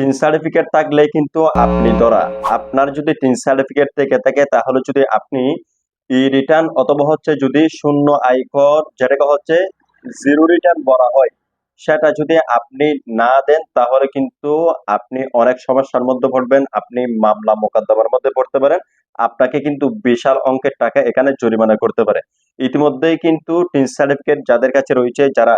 Tin certificate থাকলে কিন্তু আপনি ধরা। আপনার যদি টিন সার্টিফিকেট থেকে থাকে, তাহলে যদি আপনি ই রিটার্ন অথবা হচ্ছে যদি শূন্য আয়কর যেটাকে হচ্ছে জিরো রিটার্ন বলা হয়, সেটা যদি আপনি না দেন, তাহলে কিন্তু আপনি অনেক সমস্যার মধ্যে পড়বেন, আপনি মামলা মোকদ্দমার মধ্যে পড়তে পারেন, আপনাকে কিন্তু বিশাল অঙ্কের টাকা এখানে জরিমানা করতে পারে। ইতিমধ্যেই কিন্তু টিন সার্টিফিকেট যাদের কাছে রয়েছে, যারা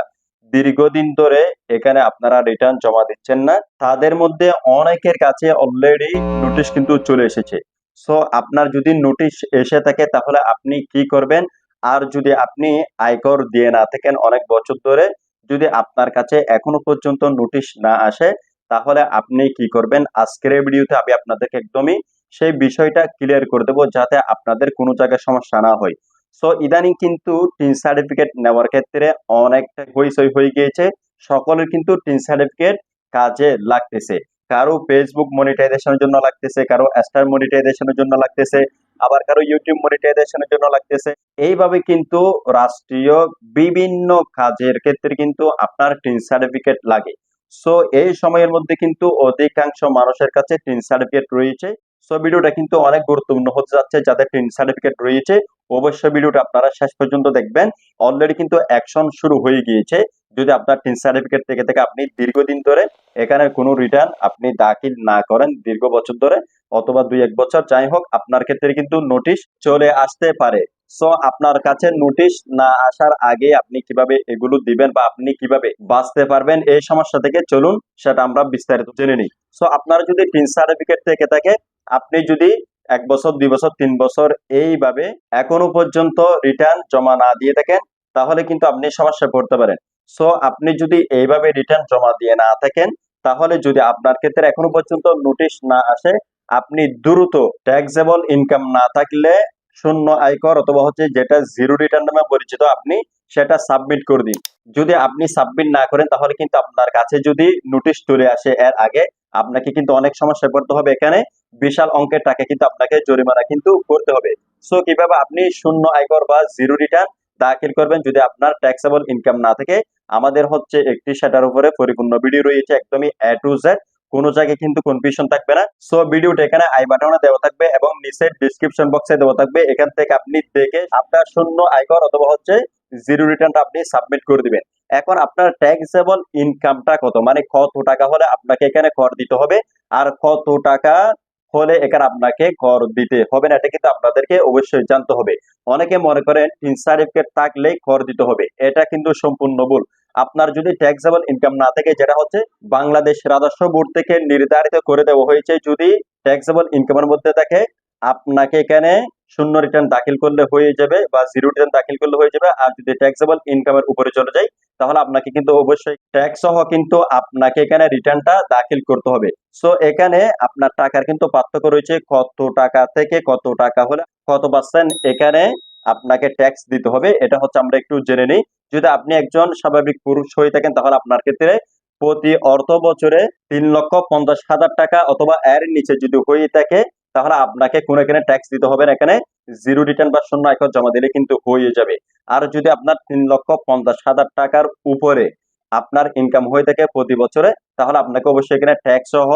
দীর্ঘদিন ধরে এখানে আপনারা রিটার্ন জমা দিচ্ছেন না। তাদের মধ্যে অনেকের কাছে অলরেডি নোটিশ কিন্তু চলে এসেছে। সো আপনার যদি নোটিশ এসে থাকে, তাহলে আপনি কি করবেন? আর যদি আপনি আয়কর দিয়ে না থাকেন অনেক বছর ধরে, যদি আপনার কাছে এখনও পর্যন্ত নোটিশ না আসে, তাহলে আপনি কি করবেন? আজকের ভিডিওতে আমি আপনাদেরকে একদমই সেই বিষয়টা ক্লিয়ার করে দেবো, যাতে আপনাদের কোনো জায়গায় সমস্যা না হয়। সো ইদানিং কিন্তু টিন সার্টিফিকেট নেওয়ার ক্ষেত্রে অনেকটা হইচই হয়ে গিয়েছে। সকলের কিন্তু টিন সার্টিফিকেট কাজে লাগতেছে। কারও ফেসবুক মনিটাইজেশনের জন্য লাগতেছে, কারও স্টার মনিটাইজেশনের জন্য লাগতেছে, আবার কারও ইউটিউব মনিটাইজেশনের জন্য লাগতেছে। এইভাবে কিন্তু রাষ্ট্রীয় বিভিন্ন কাজের ক্ষেত্রে কিন্তু আপনার টিন সার্টিফিকেট লাগে। সো এই সময়ের মধ্যে কিন্তু অধিকাংশ মানুষের কাছে টিন সার্টিফিকেট রয়েছে। সো ভিডিওটা কিন্তু অনেক গুরুত্বপূর্ণ হতে যাচ্ছে, যাদের টিন সার্টিফিকেট রয়েছে, অবশ্যই ভিডিওটা আপনারা শেষ পর্যন্ত দেখবেন। অলরেডি কিন্তু অ্যাকশন শুরু হয়ে গিয়েছে। যদি আপনার টিন সার্টিফিকেট থেকে থেকে আপনি দীর্ঘদিন ধরে এখানে কোনো রিটার্ন আপনি দাখিল না করেন, দীর্ঘ বছর ধরে, অথবা দুই এক বছর, যাই হোক, আপনার ক্ষেত্রে কিন্তু নোটিশ চলে আসতে পারে। সো আপনার কাছে নোটিশ না আসার আগে আপনি কীভাবে এগুলো দিবেন বা আপনি কীভাবে বাঁচতে পারবেন, এই সমস্যা থেকে চলুন, সেটা আমরা বিস্তারিত জেনে নিই। সো আপনার যদি টিন সার্টিফিকেট থেকে থাকে আপনি যদি এক বছর, দুই বছর, তিন বছর এইভাবে এখনও পর্যন্ত রিটার্ন জমা না দিয়ে থাকেন, তাহলে কিন্তু আপনি সমস্যায় পড়তে পারেন। সো আপনি যদি এইভাবে রিটার্ন জমা দিয়ে না থাকেন, তাহলে যদি আপনার ক্ষেত্রে এখনও পর্যন্ত নোটিশ না আসে, আপনি দ্রুত ট্যাক্সেবল ইনকাম না থাকলে শূন্য আয়কর অথবা হচ্ছে যেটা জিরো রিটার্ন নামে পরিচিত আপনি সেটা সাবমিট করে দিন। যদি আপনি সাবমিট না করেন, তাহলে কিন্তু আপনার কাছে যদি নোটিশ চলে আসে এর আগে, আপনাকে কিন্তু অনেক সমস্যায় পড়তে হবে। এখানে বিশাল অঙ্কের টাকা কিন্তু আপনাকে জরিমানা কিন্তু করতে হবে। সো কীভাবে আপনি শূন্য আয়কর বা জিরো রিটার্ন দাখিল করবেন যদি আপনার ট্যাক্সেবল ইনকাম না থাকে? আমাদের হচ্ছে একটি সেটার উপরে পরিপূর্ণ ভিডিও রয়েছে একদমই এ টু জেড কোনো জায়গায় কিন্তু কনফিউশন থাকবে না। সো ভিডিওটা এখানে আই বাটনে দেওয়া থাকবে এবং নিচে ডিসক্রিপশন বক্সে দেওয়া থাকবে। এখান থেকে আপনি দেখে আপনার শূন্য আয়কর অথবা হচ্ছে জিরো রিটার্নটা আপনি সাবমিট করে দিবেন। এখন আপনার ট্যাক্সেবল ইনকামটা কত? মানে কত টাকা হলে আপনাকে এখানে কর দিতে হবে? আর কত টাকা হলে এখানে আপনাকে কর দিতে হবে না, এটা কিন্তু আপনাদেরকে অবশ্যই জানতে হবে। অনেকে মনে করেন টিন সার্টিফিকেট থাকলেই কর দিতে হবে, এটা কিন্তু সম্পূর্ণ ভুল। আপনার যদি ট্যাক্সেবল ইনকাম না থাকে, যেটা হচ্ছে বাংলাদেশ রাজস্ব বোর্ড থেকে নির্ধারিত করে দেওয়া হয়েছে, যদি ট্যাক্সেবল ইনকামের মধ্যে থাকে, আপনাকে এখানে শূন্য রিটার্ন দাখিল করলে হয়ে যাবে বা জিরো রিটার্ন দাখিল করলে হয়ে যাবে। আর যদি ট্যাক্সেবল ইনকামের উপরে চলে যায় তাহলে আপনাকে কিন্তু অবশ্যই ট্যাক্স সহ কিন্তু আপনাকে এখানে রিটার্নটা দাখিল করতে হবে। সো এখানে আপনার টাকার কিন্তু পার্থক্য রয়েছে, কত টাকা থেকে কত টাকা হলে কত পার্সেন্ট এখানে আপনাকে ট্যাক্স দিতে হবে, এটা হচ্ছে আমরা একটু জেনে নিই। যদি আপনি একজন স্বাভাবিক পুরুষ হয়ে থাকেন, তাহলে আপনার ক্ষেত্রে প্রতি অর্থ বছরে তিন লক্ষ পঞ্চাশ হাজার টাকা অথবা এর নিচে যদি হয়ে থাকে, তাহলে আপনাকে কোনো এখানে ট্যাক্স দিতে হবে না। এখানে জিরো রিটার্ন বা শূন্য আয়কর জমা দিলে কিন্তু হয়ে যাবে। আর যদি আপনার তিন লক্ষ পঞ্চাশ হাজার টাকার উপরে আপনার ইনকাম হয়ে থাকে প্রতি বছরে, তাহলে আপনাকে অবশ্যই এখানে ট্যাক্স সহ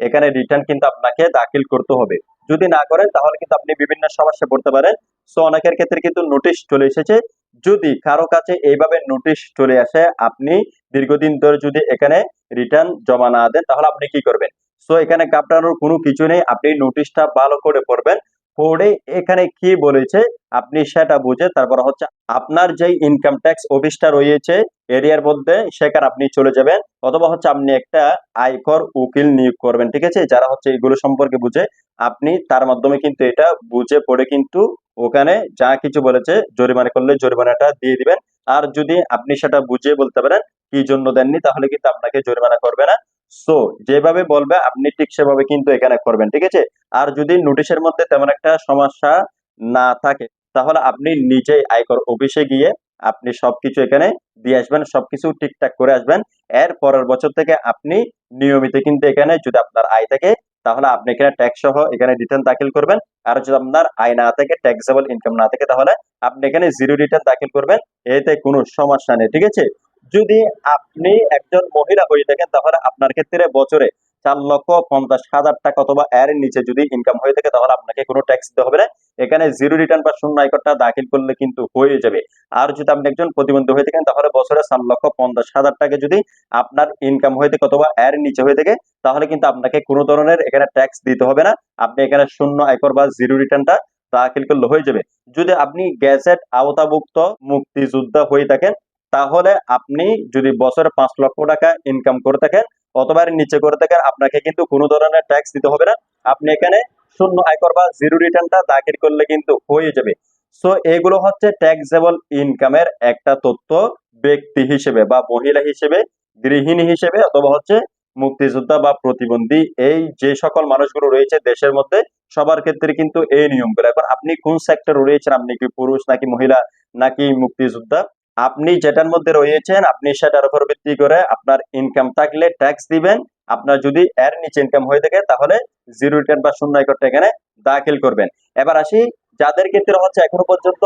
এখানে রিটার্ন কিন্তু আপনাকে দাখিল করতে হবে। যদি না করেন, তাহলে কিন্তু আপনি বিভিন্ন সমস্যা পড়তে পারেন। সো অনেকের ক্ষেত্রে কিন্তু নোটিশ চলে এসেছে। যদি কারও কাছে এইভাবে নোটিশ চলে আসে, আপনি দীর্ঘদিন ধরে যদি এখানে রিটার্ন জমা না দেন, তাহলে আপনি কি করবেন? সো এখানে কাপড়ানোর কোনো কিছু নেই। আপনি নোটিশটা ভালো করে পড়বেন। পড়ে এখানে কি বলেছে? আপনি সেটা বুঝে তারপর হচ্ছে আপনার যেই ইনকাম ট্যাক্স অফিসটা রয়েছে এরিয়ার মধ্যে সেখানে আপনি চলে যাবেন অথবা হচ্ছে আপনি একটা আয়কর উকিল নিয়োগ করবেন, ঠিক আছে? যারা হচ্ছে এগুলো সম্পর্কে বুঝে, আপনি তার মাধ্যমে কিন্তু এটা বুঝে পড়ে কিন্তু ওখানে যা কিছু বলেছে, জরিমানা করলে জরিমানাটা দিয়ে দিবেন। আর যদি আপনি সেটা বুঝে বলতে পারেন, কি জন্য দেননি, তাহলে কিন্তু আপনাকে জরিমানা করবে না। সো যেভাবে বলবে, আপনি ঠিক সেভাবে কিন্তু এখানে করবেন, ঠিক আছে? আর যদি নোটিশের মধ্যে তেমন একটা সমস্যা না থাকে, তাহলে আপনি নিজেই আয়কর অফিসে গিয়ে আপনি সবকিছু এখানে দিয়ে আসবেন, সবকিছু ঠিকঠাক করে আসবেন। এর পরের বছর থেকে আপনি নিয়মিত কিন্তু এখানে যদি আপনার আয় থাকে, তাহলে আপনি এখানে ট্যাক্স সহ এখানে রিটার্ন দাখিল করবেন। আর যদি আপনার আয় না থাকে ট্যাক্সেবল ইনকাম না থাকে, তাহলে আপনি এখানে জিরো রিটার্ন দাখিল করবেন। এতে কোনো সমস্যা নেই, ঠিক আছে? যদি আপনি একজন মহিলা হয়ে থাকেন, তাহলে আপনার ক্ষেত্রে বছরে চার লক্ষ পঞ্চাশ হাজার টাকা অথবা এর নিচে যদি ইনকাম হয়ে থাকে, তাহলে আপনাকে কোনো ট্যাক্স দিতে হবে না। এখানে জিরো রিটার্ন বা শূন্য আয়করটা দাখিল করলে কিন্তু হয়ে যাবে। আর যদি আপনি একজন প্রতিবন্ধী হয়ে থাকেন, তাহলে বছরে চার লক্ষ পঞ্চাশ হাজার টাকা যদি আপনার ইনকাম হয়ে থাকে অথবা এর নিচে হয়ে থাকে, তাহলে কিন্তু আপনাকে কোনো ধরনের এখানে ট্যাক্স দিতে হবে না। আপনি এখানে শূন্য আয়কর বা জিরো রিটার্নটা দাখিল করলে হয়ে যাবে। যদি আপনি গ্যাজেট আওতাভুক্ত মুক্তিযোদ্ধা হয়ে থাকেন তাহলে আপনি যদি বছরে পাঁচ লক্ষ টাকা ইনকাম করে থাকেন অথবা নিচে করে থাকেন, আপনাকে কিন্তু কোনো ধরনের ট্যাক্স দিতে হবে না। আপনি এখানে শূন্য আয়কর বা জিরো রিটার্নটা দাখিল করলে কিন্তু হয়ে যাবে। সো এগুলো হচ্ছে ট্যাক্সেবল ইনকামের একটা তথ্য ব্যক্তি হিসেবে বা মহিলা হিসেবে, গৃহিণী হিসেবে অথবা হচ্ছে মুক্তিযোদ্ধা বা প্রতিবন্ধী, এই যে সকল মানুষগুলো রয়েছে দেশের মধ্যে, সবার ক্ষেত্রে কিন্তু এই নিয়মগুলো। এখন আপনি কোন সেক্টর রয়েছেন? আপনি কি পুরুষ নাকি মহিলা নাকি মুক্তিযোদ্ধা? আপনি যেটার মধ্যে রয়েছেন, আপনি সেটার উপর ভিত্তি করে আপনার ইনকাম থাকলে ট্যাক্স দিবেন। আপনার যদি এর নিচে ইনকাম হয়ে থাকে, তাহলে জিরো রিটার্ন বা শূন্য আয়করটা এখানে দাখিল করবেন। এবার আসি, যাদের ক্ষেত্রে হচ্ছে এখনও পর্যন্ত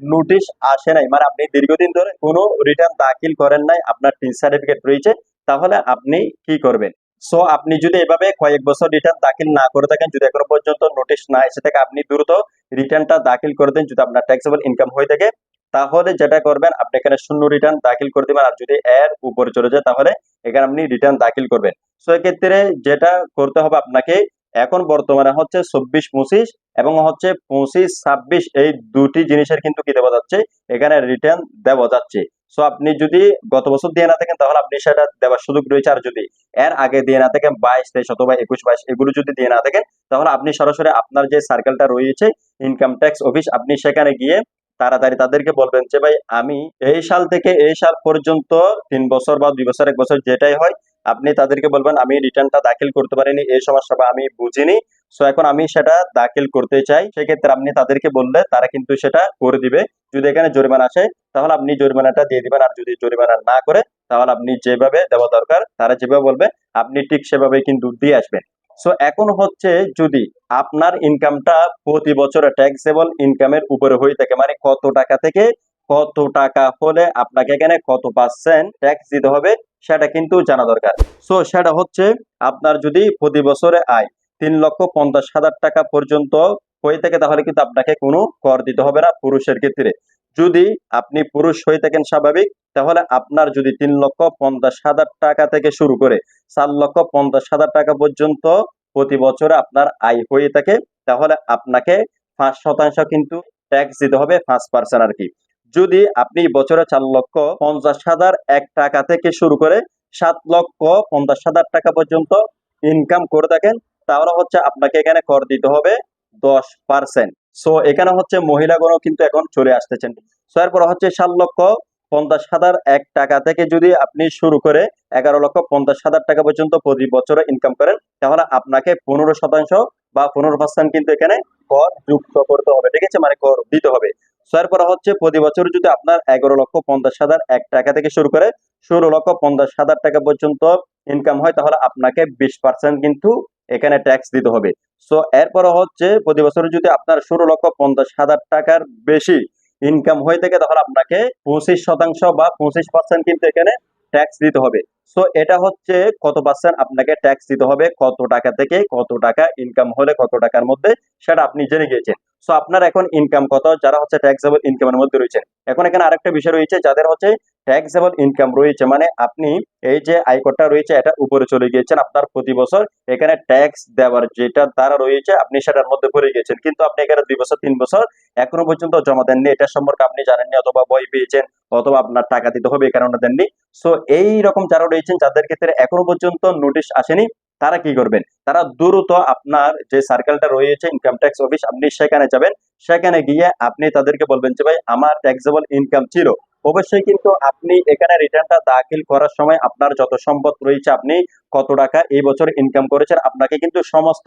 নোটিশ আসে নাই মানে আপনি দীর্ঘদিন ধরে কোনো রিটার্ন দাখিল করেন নাই, আপনার টিন সার্টিফিকেট রয়েছে, তাহলে আপনি কি করবেন? সো আপনি যদি এভাবে কয়েক বছর রিটার্ন দাখিল না করে থাকেন, যদি এখনও পর্যন্ত নোটিশ না এসে থাকে, আপনি দ্রুত রিটার্নটা দাখিল করে দেন, যদি আপনার ট্যাক্সেবল ইনকাম হয়ে থাকে তাহলে যেটা করবেন, আপনি এখানে শূন্য রিটার্ন দাখিল করে দিবেন, আর যদি এর উপরে চলে যায়, তাহলে এখানে আপনি রিটার্ন দাখিল করবেন। সো এক্ষেত্রে যেটা করতে হবে আপনাকে, এখন বর্তমানে হচ্ছে চব্বিশ পঁচিশ এবং হচ্ছে পঁচিশ ছাব্বিশ, এই দুটি জিনিসের কিন্তু কি দেওয়া যাচ্ছে? এখানে রিটার্ন দেওয়া যাচ্ছে। সো আপনি যদি গত বছর দিয়ে না থাকেন, তাহলে আপনি সেটা দেওয়ার সুযোগ রয়েছে। আর যদি এর আগে দিয়ে না থাকেন, বাইশ, তেইশ অথবা একুশ, বাইশ, এগুলো যদি দিয়ে না থাকেন, তাহলে আপনি সরাসরি আপনার যে সার্কেলটা রয়েছে ইনকাম ট্যাক্স অফিস আপনি সেখানে গিয়ে তাড়াতাড়ি তাদেরকে বলবেন যে, ভাই, আমি এই সাল থেকে এই সাল পর্যন্ত তিন বছর বা দুই বছর, এক বছর যেটাই হয়, আপনি তাদেরকে বলবেন, আমি রিটার্নটা দাখিল করতে পারিনি, এই সমস্যা বা আমি বুঝিনি। সো এখন আমি সেটা দাখিল করতে চাই। সেক্ষেত্রে আপনি তাদেরকে বললে তারা কিন্তু সেটা করে দিবে। যদি এখানে জরিমানা আসে, তাহলে আপনি জরিমানাটা দিয়ে দিবেন। আর যদি জরিমানা না করে, তাহলে আপনি যেভাবে দেওয়া দরকার, তারা যেভাবে বলবে, আপনি ঠিক সেভাবে কিন্তু দিয়ে আসবেন। সো এখন হচ্ছে যদি আপনার ইনকামটা প্রতি বছরে ট্যাক্সেবল ইনকামের উপরে হয়ে থাকে মানে কত টাকা থেকে কত টাকা হলে আপনাকে এখানে কত পার্সেন্ট ট্যাক্স দিতে হবে, সেটা কিন্তু জানা দরকার। সো সেটা হচ্ছে আপনার যদি প্রতি বছরে আয় তিন লক্ষ পঞ্চাশ হাজার টাকা পর্যন্ত হয়ে থাকে, তাহলে কিন্তু আপনাকে কোনো কর দিতে হবে না পুরুষের ক্ষেত্রে। যদি আপনি পুরুষ হয়ে থাকেন, স্বাভাবিক তাহলে আপনার যদি তিন লক্ষ পঞ্চাশ হাজার টাকা থেকে শুরু করে চার লক্ষ পঞ্চাশ হাজার টাকা পর্যন্ত প্রতি বছরে আপনার আয় হয়ে থাকে, তাহলে আপনাকে পাঁচ শতাংশ কিন্তু ট্যাক্স দিতে হবে পাঁচ পার্সেন্ট আর কি। যদি আপনি বছরে চার লক্ষ পঞ্চাশ হাজার এক টাকা থেকে শুরু করে সাত লক্ষ পঞ্চাশ হাজার টাকা পর্যন্ত ইনকাম করে থাকেন, তাহলে হচ্ছে আপনাকে এখানে কর দিতে হবে দশ পার্সেন্ট সো এখানে হচ্ছে মহিলাগণও কিন্তু এখন চলে আসতেছেন। সো এরপর হচ্ছে সাত লক্ষ পঞ্চাশ হাজার এক টাকা থেকে যদি আপনি শুরু করে এগারো লক্ষ পঞ্চাশ হাজার টাকা পর্যন্ত প্রতি বছরে ইনকাম করেন, তাহলে আপনাকে পনেরো শতাংশ বা পনেরো পার্সেন্ট কিন্তু এখানে কর যুক্ত করতে হবে, ঠিক আছে? মানে কর দিতে হবে। সো এরপর হচ্ছে প্রতি বছর যদি আপনার এগারো লক্ষ পঞ্চাশ হাজার এক টাকা থেকে শুরু করে ষোলো লক্ষ পঞ্চাশ হাজার টাকা পর্যন্ত ইনকাম হয়, তাহলে আপনাকে বিশ পার্সেন্ট কিন্তু এখানে ট্যাক্স দিতে হবে। সো এরপর হচ্ছে প্রতি বছর যদি আপনার ষোলো লক্ষ পঞ্চাশ হাজার টাকার বেশি ইনকাম হয়ে থাকে তাহলে আপনাকে পঁচিশ শতাংশ বা পঁচিশ পার্সেন্ট কিন্তু এখানে ট্যাক্স দিতে হবে। সো এটা হচ্ছে কত পার্সেন্ট আপনাকে ট্যাক্স দিতে হবে, কত টাকা থেকে কত টাকা ইনকাম হলে কত টাকার মধ্যে সেটা আপনি জেনে গিয়েছেন। সো আপনার এখন ইনকাম কত? যারা হচ্ছে ট্যাক্সেবল ইনকামের মধ্যে রয়েছেন। এখন এখানে আরেকটা বিষয় রয়েছে, যাদের হচ্ছে ট্যাক্সেবল ইনকাম রয়েছে মানে আপনি এই যে আয়করটা রয়েছে এটা উপরে চলে গিয়েছেন আপনার প্রতি বছর। এখানে ট্যাক্স দেওয়ার যেটা দ্বারা রয়েছে আপনি সেটার মধ্যে পড়ে গিয়েছেন। কিন্তু আপনি এখানে দুই বছর, তিন বছর এখনও পর্যন্ত জমা দেননি। এটা সম্পর্কে আপনি জানেননি অথবা বই পেয়েছেন অথবা আপনার টাকা দিতে হবে এই কারণে দেননি। সো এই রকম যারা রয়েছেন, যাদের ক্ষেত্রে এখনও পর্যন্ত নোটিশ আসেনি, তারা কি করবেন? তারা দ্রুত আপনার যে সার্কেলটা রয়েছে ইনকাম ট্যাক্স অফিস আপনি সেখানে যাবেন। সেখানে গিয়ে আপনি তাদেরকে বলবেন যে, ভাই, আমার ট্যাক্সেবল ইনকাম ছিল। অবশ্যই কিন্তু আপনি এখানে রিটার্নটা দাখিল করার সময় আপনার যত সম্পদ রয়েছে আপনি কত টাকা এই বছর ইনকাম করেছেন, আপনাকে কিন্তু সমস্ত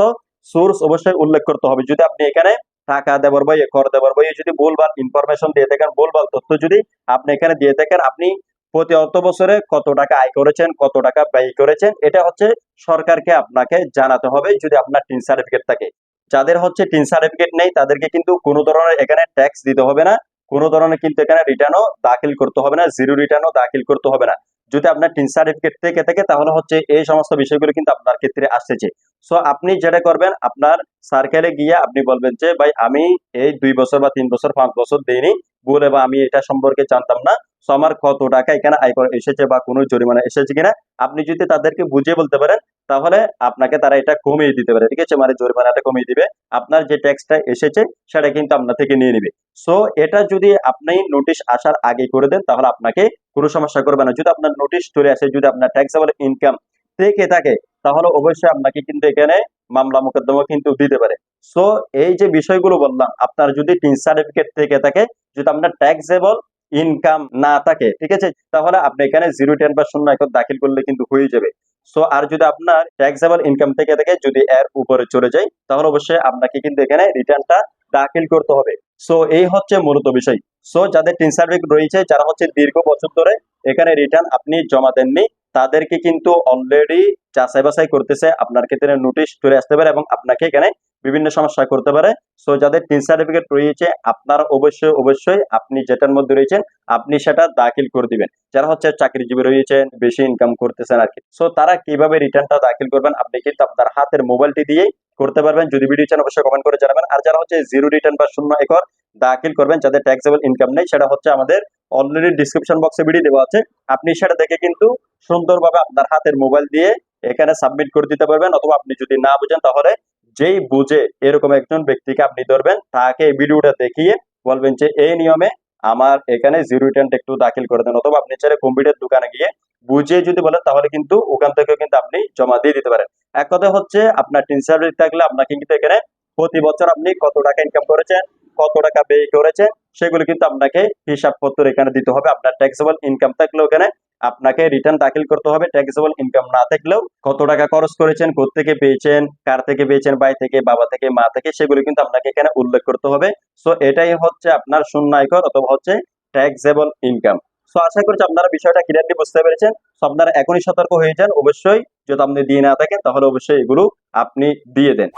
সোর্স অবশ্যই উল্লেখ করতে হবে। যদি আপনি এখানে টাকা দেওয়ার বই কর দেওয়ার বই যদি ভুলভাল ইনফরমেশন দিয়ে থাকেন, ভুলভাল তথ্য যদি আপনি এখানে দিয়ে থাকেন, আপনি প্রতি অর্থ বছরে কত টাকা আয় করেছেন, কত টাকা ব্যয় করেছেন, এটা হচ্ছে সরকারকে আপনাকে জানাতে হবে যদি আপনার টিন সার্টিফিকেট থাকে। যাদের হচ্ছে টিন সার্টিফিকেট নেই, তাদেরকে কিন্তু কোনো ধরনের এখানে ট্যাক্স দিতে হবে না। কোনো ধরনের কিন্তু এখানে রিটার্নও দাখিল করতে হবে না জিরো রিটার্নও দাখিল করতে হবে না। যদি আপনার টিন সার্টিফিকেট থেকে থাকে, তাহলে হচ্ছে এই সমস্ত বিষয়গুলো কিন্তু আপনার ক্ষেত্রে আসতেছে। সো আপনি যেটা করবেন, আপনার সার্কেলে গিয়ে আপনি বলবেন যে, ভাই, আমি এই দুই বছর বা তিন বছর, পাঁচ বছর দেইনি বলে বা আমি এটা সম্পর্কে জানতাম না। সো আমার কত টাকা এখানে আয়কর এসেছে বা কোনো জরিমানা এসেছে কিনা? আপনি যদি তাদেরকে বুঝিয়ে বলতে পারেন তাহলে আপনাকে তারা এটা কমিয়ে দিতে পারে, ঠিক আছে? মানে জরিমানাটা কমিয়ে দিবে। আপনার যে ট্যাক্সটা এসেছে, সেটা কিন্তু আপনার থেকে নিয়ে নিবে। সো এটা যদি আপনি নোটিশ আসার আগে করে দেন, তাহলে আপনাকে কোনো সমস্যা করবে না। যদি আপনার নোটিশ চলে আসে, যদি আপনার ট্যাক্সেবল ইনকাম থেকে থাকে, তাহলে অবশ্যই আপনাকে কিন্তু এখানে মামলা মোকদ্দমা কিন্তু দিতে পারে। সো এই যে বিষয়গুলো বললাম, আপনার যদি টিন সার্টিফিকেট থেকে থাকে, যদি আপনার ট্যাক্সেবল ইনকাম না থাকে, ঠিক আছে? তাহলে আপনি এখানে জিরো টেন একর দাখিল করলে কিন্তু হয়ে যাবে। সো আর যদি আপনার ট্যাক্সেবল ইনকাম থেকে থেকে, যদি এর উপরে চলে যায়, তাহলে অবশ্যই আপনাকে কিন্তু এখানে রিটার্নটা দাখিল করতে হবে। সো এই হচ্ছে মূলত বিষয়। সো যাদের টিন সার্ভিক রয়েছে, যারা হচ্ছে দীর্ঘ বছর ধরে এখানে রিটার্ন আপনি জমা দেননি, তাদেরকে কিন্তু অলরেডি যাচাই বাছাই করতেছে। আপনার ক্ষেত্রে নোটিশ চলে আসতে পারে এবং আপনাকে এখানে বিভিন্ন সমস্যা করতে পারে। সো যাদের টিন সার্টিফিকেট রয়েছে, আপনার অবশ্যই অবশ্যই আপনি যেটার মধ্যে রয়েছেন, আপনি সেটা দাখিল করে দিবেন। যারা হচ্ছে চাকরিজীবী রয়েছেন, বেশি ইনকাম করতেছেন আর কি। সো তারা কীভাবে রিটার্নটা দাখিল করবেন, আপনি কিন্তু আপনার হাতের মোবাইলটি দিয়েই করতে পারবেন। যদি ভিডিও চান অবশ্যই কমেন্ট করে জানাবেন। আর যারা হচ্ছে জিরো রিটার্ন বা শূন্য একর দাখিল করবেন, যাদের ট্যাক্সেবল ইনকাম নেই, সেটা হচ্ছে আমাদের অলরেডি ডিসক্রিপশন বক্সে ভিডিও দেওয়া আছে। আপনি সেটা দেখে কিন্তু সুন্দরভাবে আপনার হাতের মোবাইল দিয়ে এখানে সাবমিট করে দিতে পারবেন। অথবা আপনি যদি না বুঝেন, তাহলে যেই বুঝে এরকম একজন ব্যক্তিকে আপনি ধরবেন, তাকে এই ভিডিওটা দেখিয়ে বলবেন যে, এই নিয়মে আমার এখানে জিরো রিটার্নটা একটু দাখিল করে দেন। অথবা আপনি চাইলে কম্পিউটার দোকানে গিয়ে বুঝিয়ে যদি বলেন, তাহলে কিন্তু ওখান থেকে কিন্তু আপনি জমা দিয়ে দিতে পারেন। এক কথা হচ্ছে, আপনার টিন সার্ভিস থাকলে আপনাকে কিন্তু এখানে প্রতি বছর আপনি কত টাকা ইনকাম করেছেন, কত টাকা ব্যয় করেছেন, সেগুলো কিন্তু আপনাকে হিসাবপত্র এখানে দিতে হবে। আপনার ট্যাক্সেবল ইনকাম থাকলে এখানে আপনাকে রিটার্ন দাখিল করতে হবে ট্যাক্সেবল ইনকাম না থাকলেও কত টাকা খরচ করেছেন থেকে পেয়েছেন, কার থেকে পেয়েছেন ভাই থেকে, বাবা থেকে, মা থেকে, সেগুলো কিন্তু আপনাকে এখানে উল্লেখ করতে হবে। সো এটাই হচ্ছে আপনার শূন্য আয়কর অথবা হচ্ছে ট্যাক্সেবল ইনকাম সো আশা করছি আপনারা বিষয়টা ক্লিয়ারলি বুঝতে পেরেছেন। সো আপনারা এখনই সতর্ক হয়ে যান। অবশ্যই যদি আপনি দিয়ে না থাকেন, তাহলে অবশ্যই এগুলো আপনি দিয়ে দেন।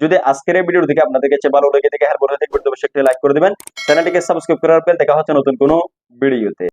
যদি আজকের এই ভিডিও থেকে আপনাদের কাছে ভালো লেগে থাকে হ্যাঁ বলে থাকবে অবশ্যই একটা লাইক করে দিবেন। চ্যানেলটিকে সাবস্ক্রাইব করার পর দেখা হচ্ছে নতুন কোনো ভিডিওতে।